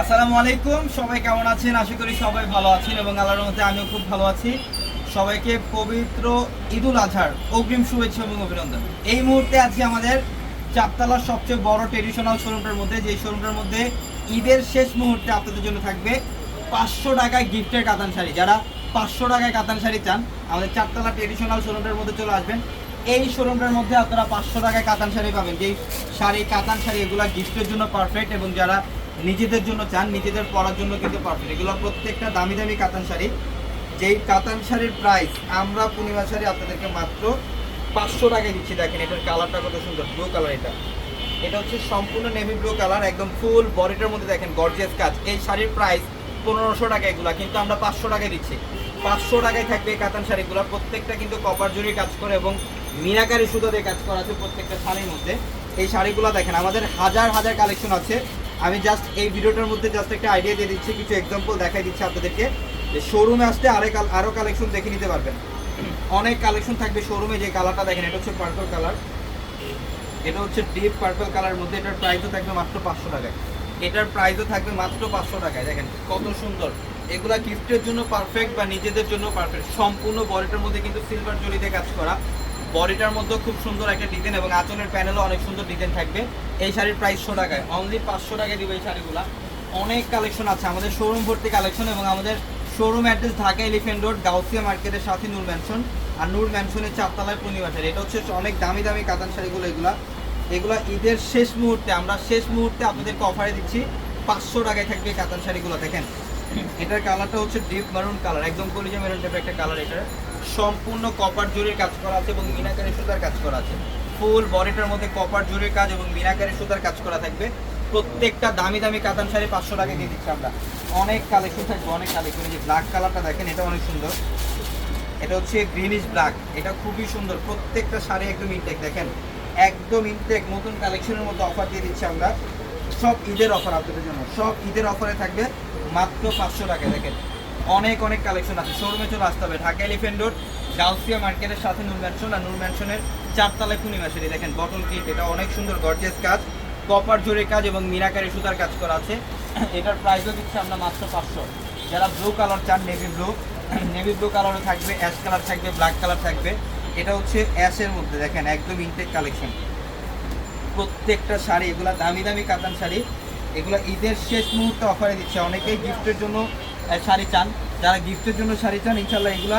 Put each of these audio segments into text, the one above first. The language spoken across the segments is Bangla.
আসসালামু আলাইকুম, সবাই কেমন আছেন? আশা করি সবাই ভালো আছেন এবং আল্লাহর মধ্যে আমিও খুব ভালো আছি। সবাইকে পবিত্র ঈদুল আজহার অগ্রিম শুভেচ্ছা এবং অভিনন্দন। এই মুহূর্তে আজকে আমাদের চারতলার সবচেয়ে বড় ট্রেডিশনাল শোরুমটার মধ্যে যে শোরুমটার মধ্যে ঈদের শেষ মুহূর্তে আপনাদের জন্য থাকবে পাঁচশো টাকায় গিফটের কাতান শাড়ি। যারা পাঁচশো টাকায় কাতান শাড়ি চান, আমাদের চারতলা ট্রেডিশনাল শোরুমটার মধ্যে চলে আসবেন। এই শোরুমটার মধ্যে আপনারা পাঁচশো টাকায় কাতান শাড়ি পাবেন। যেই শাড়ি, কাতান শাড়ি, এগুলো গিফটের জন্য পারফেক্ট এবং যারা নিজেদের জন্য চান, নিজেদের পরার জন্য কিন্তু পারফেক্ট এগুলো প্রত্যেকটা দামি দামি কাতান শাড়ি। যেই কাতান শাড়ির প্রাইস আমরা পূর্ণিমা শাড়ি আপনাদেরকে মাত্র পাঁচশো টাকায় দিচ্ছি। দেখেন এটার কালারটা কত সুন্দর ব্লু কালার এটা। এটা হচ্ছে সম্পূর্ণ নেভি ব্লু কালার একদম ফুল বডিটার মধ্যে দেখেন গর্জিয়াস কাজ। এই শাড়ির প্রাইস পনেরোশো টাকা এগুলো, কিন্তু আমরা পাঁচশো টাকায় দিচ্ছি। পাঁচশো টাকায় থাকবে এই কাতান শাড়িগুলো। প্রত্যেকটা কিন্তু কপার জুড়ি কাজ করে এবং মিনাকারি সুতো দিয়ে কাজ করা আছে প্রত্যেকটা শাড়ির মধ্যে। এই শাড়িগুলো দেখেন, আমাদের হাজার হাজার কালেকশন আছে। আমি জাস্ট এই ভিডিওটার মধ্যে জাস্ট একটা আইডিয়া দিয়ে দিচ্ছি, কিছু এক্সাম্পল দেখাই দিচ্ছি আপনাদেরকে। যে শোরুমে আসতে আরে আরও কালেকশন দেখে নিতে পারবেন। অনেক কালেকশন থাকবে শোরুমে যে কালারটা দেখেন, এটা হচ্ছে পার্পল কালার এটা হচ্ছে ডিপ পার্পল কালারের মধ্যে, এটার প্রাইসও থাকবে মাত্র পাঁচশো টাকায়। এটার প্রাইসও থাকবে মাত্র পাঁচশো টাকায়, দেখেন কত সুন্দর। এগুলা গিফটের জন্য পারফেক্ট বা নিজেদের জন্য পারফেক্ট সম্পূর্ণ বডিটার মধ্যে কিন্তু সিলভার জরিতে কাজ করা। বডিটার মধ্যে খুব সুন্দর একটা ডিজাইন এবং আঁচলের প্যানেলও অনেক সুন্দর ডিজাইন থাকবে। এই শাড়ির প্রাইসশো টাকায়। অনলি পাঁচশো টাকায় দিবে এই শাড়িগুলা। অনেক কালেকশন আছে। আমাদের শোরুম ভর্তি কালেকশন এবং আমাদের showroom address Dhaka elephant road Gausia মার্কেটের সাথে নূর ম্যানশন আর নূর ম্যানশনের চারতলায় শাড়ি। এটা হচ্ছে অনেক দামি দামি কাতান শাড়িগুলো এগুলা। এগুলা ঈদের শেষ মুহূর্তে, আমরা শেষ মুহূর্তে আপনাদেরকে অফারে দিচ্ছি। পাঁচশো টাকায় থাকবে কাতান শাড়িগুলো, দেখেন। এটার কালারটা হচ্ছে ডিপ মারুন কালার একদম কলিজা মেরুন টাইপের একটা কালার এটা সম্পূর্ণ কপার জরির কাজ করা আছে এবং মিনাকারি সুতার কাজ করা আছে। ফুল বডিটার মধ্যে কপার জরির কাজ এবং মিনাকারি সুতার কাজ করা থাকবে। প্রত্যেকটা দামি দামি কাতান শাড়ি পাঁচশো টাকা দিয়ে দিচ্ছি আমরা। অনেক কালেকশন থাকবে, অনেক কালেকশন। যে ব্ল্যাক কালারটা দেখেন, এটা অনেক সুন্দর। এটা হচ্ছে গ্রিনিশ ব্ল্যাক এটা খুবই সুন্দর। প্রত্যেকটা শাড়ি একদম ইনটেক দেখেন, একদম ইনটেক নতুন কালেকশনের মধ্যে অফার দিয়ে দিচ্ছি আমরা। সব ঈদের অফার আপনাদের জন্য। সব ঈদের অফারে থাকবে মাত্র পাঁচশো টাকা দেখেন অনেক অনেক কালেকশন আছে। শোরুমে চলে আসতে হবে। ঢাকা এলিফেন্ট রোড গাউসিয়া মার্কেটের সাথে নূর ম্যানশন আর নূর ম্যানশনের চারতলায় পূর্ণিমা শাড়ি দেখেন বটল কিট এটা অনেক সুন্দর গর্জিয়াস কাজ। কপার জোরের কাজ এবং মিনাকারি সুতার কাজ করা আছে। এটার প্রাইসও দিচ্ছে আমরা মাত্র পাঁচশো। যারা ব্লু কালার চান নেভি ব্লু নেভি ব্লু কালারও থাকবে অ্যাশ কালার থাকবে ব্ল্যাক কালার থাকবে। এটা হচ্ছে অ্যাশের মধ্যে, দেখেন, একদম ইনটেক কালেকশন প্রত্যেকটা শাড়ি, এগুলো দামি দামি কাতান শাড়ি। এগুলো ঈদের শেষ মুহূর্তে অফারে দিচ্ছে। অনেকেই গিফটের জন্য শাড়ি চান, যারা গিফটের জন্য শাড়ি চান ইনশাল্লাহ এগুলা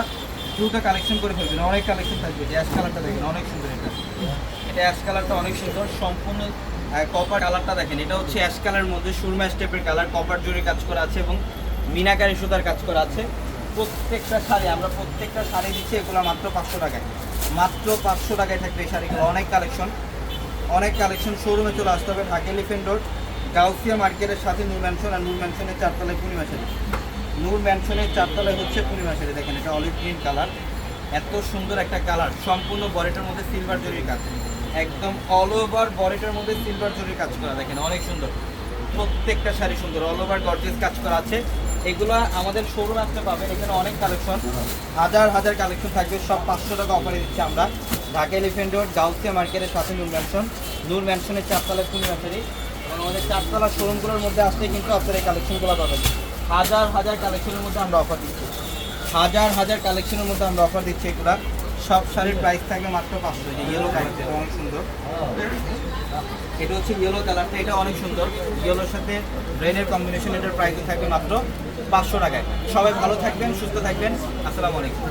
দ্রুত কালেকশন করে ফেলবেন। অনেক কালেকশন থাকবে অ্যাশ কালারটা দেখেন, অনেক সুন্দর এটা। এটা অ্যাশ কালারটা অনেক সুন্দর, সম্পূর্ণ কপার কালারটা দেখেন, এটা হচ্ছে অ্যাশ কালারের মধ্যে সুরমা স্টেপের কালার কপার জুড়ে কাজ করা আছে এবং মিনাকারি সুতার কাজ করা আছে। প্রত্যেকটা শাড়ি, আমরা প্রত্যেকটা শাড়ি দিচ্ছি, এগুলো মাত্র পাঁচশো টাকায়। মাত্র পাঁচশো টাকায় থাকবে এই শাড়িগুলো, অনেক কালেকশন অনেক কালেকশন শোরুমে চলে আসতে হবে, ঢাকা এলিফেন্ট রোড গাউসিয়া মার্কেটের সাথে নূর ম্যানশন আর নূর ম্যানশনের চারতলায় পূর্ণিমা শাড়ি। নূর ম্যানশনের চারতলায় হচ্ছে পূর্ণিমা শাড়ি দেখেন, এটা অলিভ গ্রিন কালার এত সুন্দর একটা কালার সম্পূর্ণ বডিটার মধ্যে সিলভার জরির কাজ একদম অল ওভার বডিটার মধ্যে সিলভার জরির কাজ করা, দেখেন অনেক সুন্দর। প্রত্যেকটা শাড়ি সুন্দর অল ওভার গর্জিয়াস কাজ করা আছে। এগুলো আমাদের শোরুম আসতে পাবেন এখানে অনেক কালেকশন হাজার হাজার কালেকশন থাকবে, সব পাঁচশো টাকা অফারে দিচ্ছি আমরা। ঢাকা এলিফেন্ট রোড গাউসিয়া মার্কেটের সাথে নূর ম্যানশন নূর ম্যানশনের চারতলায় পূর্ণিমা শাড়ি। এবং আমাদের চারতলা শোরুমগুলোর মধ্যে আসলে কিন্তু আপনারা এই কালেকশনগুলো পাবেন। হাজার হাজার কালেকশনের মধ্যে আমরা অফার দিচ্ছি। হাজার হাজার কালেকশনের মধ্যে আমরা অফার দিচ্ছি এগুলা। সব শাড়ির প্রাইস থাকবে মাত্র পাঁচশো ইয়েলো কালারটা অনেক সুন্দর। এটা হচ্ছে ইয়েলো কালারটা এটা অনেক সুন্দর। ইয়েলোর সাথে ব্রেনের কম্বিনেশন এটার প্রাইস থাকবে মাত্র পাঁচশো টাকায়। সবাই ভালো থাকবেন, সুস্থ থাকবেন। আসসালামু আলাইকুম।